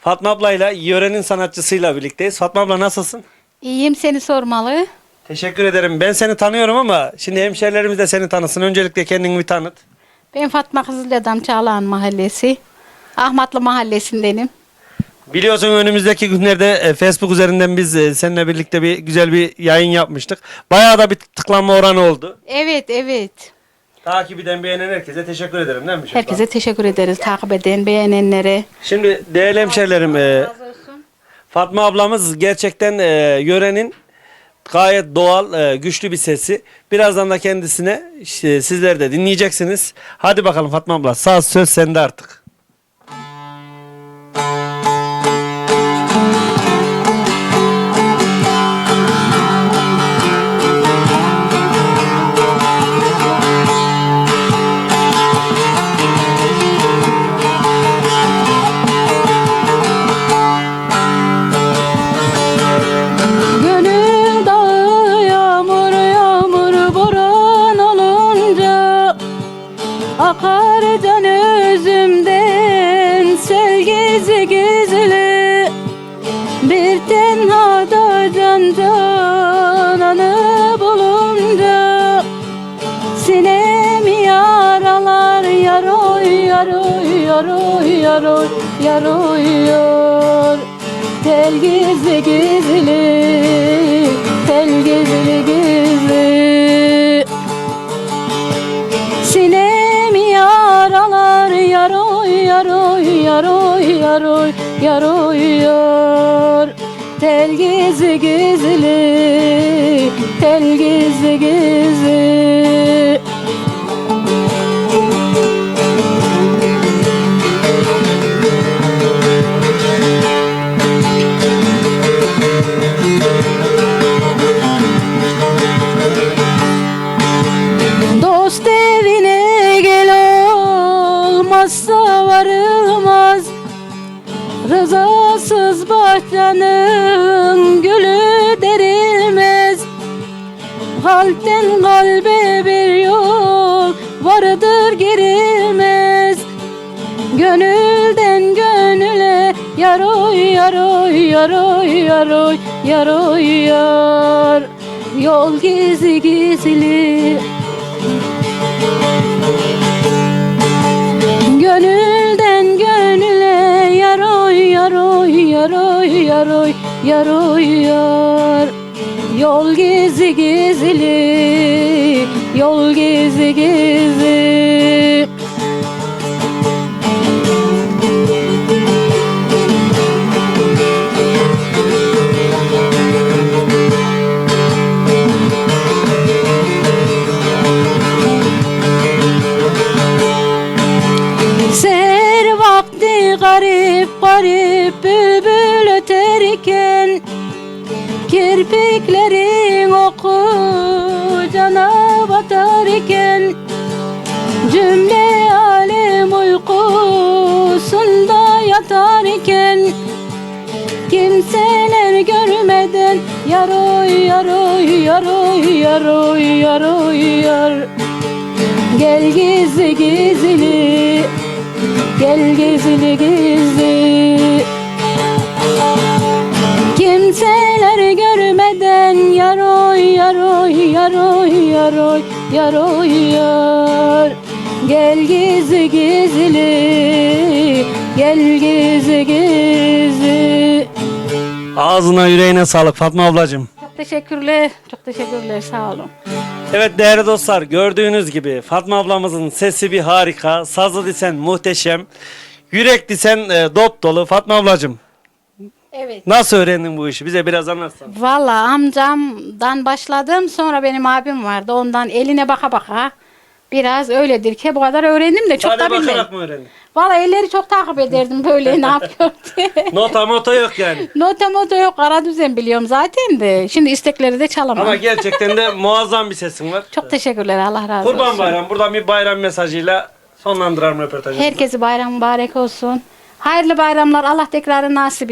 Fatma ablayla yörenin sanatçısıyla birlikteyiz. Fatma abla nasılsın? İyiyim seni sormalı. Teşekkür ederim. Ben seni tanıyorum ama şimdi hemşerilerimiz de seni tanısın. Öncelikle kendini bir tanıt. Ben Fatma Kızılyadam Çağlayan Mahallesi. Ahmatlı Mahallesindenim. Biliyorsun önümüzdeki günlerde e, Facebook üzerinden biz e, seninle birlikte bir güzel bir yayın yapmıştık. Bayağı da bir tıklanma oranı oldu. Evet evet. Takip eden beğenen herkese teşekkür ederim değil mi? çocuklar? Herkese teşekkür ederiz takip eden, beğenenlere. Şimdi değerli hemşerilerim e, Fatma ablamız gerçekten e, yörenin gayet doğal, e, güçlü bir sesi. Birazdan da kendisine işte, sizler de dinleyeceksiniz. Hadi bakalım Fatma abla saz söz sende artık. Akar can özümden sel gizli gizli. Bir tenhada can cananı bulunca Sinemi yaralar yaroy yaroy yaroy yaroy yaroy yar Tel gizli gizli tel gizli gizli yaroy yaroy yaroy yaroy yar. Tel gizli gizli tel gizli Rızasız bahçenin gülü derilmez. Kalpten kalbe bir yol vardır girilmez. Gönülden gönüle yaroy yaroy yaroy yaroy yaroy yar. Yol gizli gizli. Gönülden yaroy yar Yol gizli gizli yol gizli gizli. Seher vakti garip garip bülbül Kirpiklerin oku cana batarken Cümle alem uykusunda yatarken Kimseler görmeden yaroy yaroy yaroy yaroy yaroy yar. Gel gizli gizli Gel gizli gizli yaroy yaroy yar Gel gizli gizli Gel gizli gizli Ağzına yüreğine sağlık Fatma ablacığım. Çok teşekkürler. Çok teşekkürler. Sağ olun. Evet değerli dostlar gördüğünüz gibi Fatma ablamızın sesi bir harika. Sazı disen muhteşem. Yürek disen e, dop dolu. Fatma ablacığım Evet. nasıl öğrendin bu işi? Bize biraz anlatsana. Valla amcamdan başladım. Sonra benim abim vardı. Ondan eline baka baka biraz öyledir ki bu kadar öğrendim de çok Sadece da bilmedim. bakarak mı öğrendin? Valla elleri çok takip ederdim böyle ne yapıyor diye. Nota moto yok yani. Nota moto yok ara düzen biliyorum zaten de. Şimdi istekleri de çalamam. Ama gerçekten de muazzam bir sesin var. Çok teşekkürler Allah razı olsun. Kurban Bayramı. Buradan bir bayram mesajıyla sonlandıralım röportajımızı. Herkese bayram mübarek olsun. Hayırlı bayramlar Allah tekrarı nasip etsin.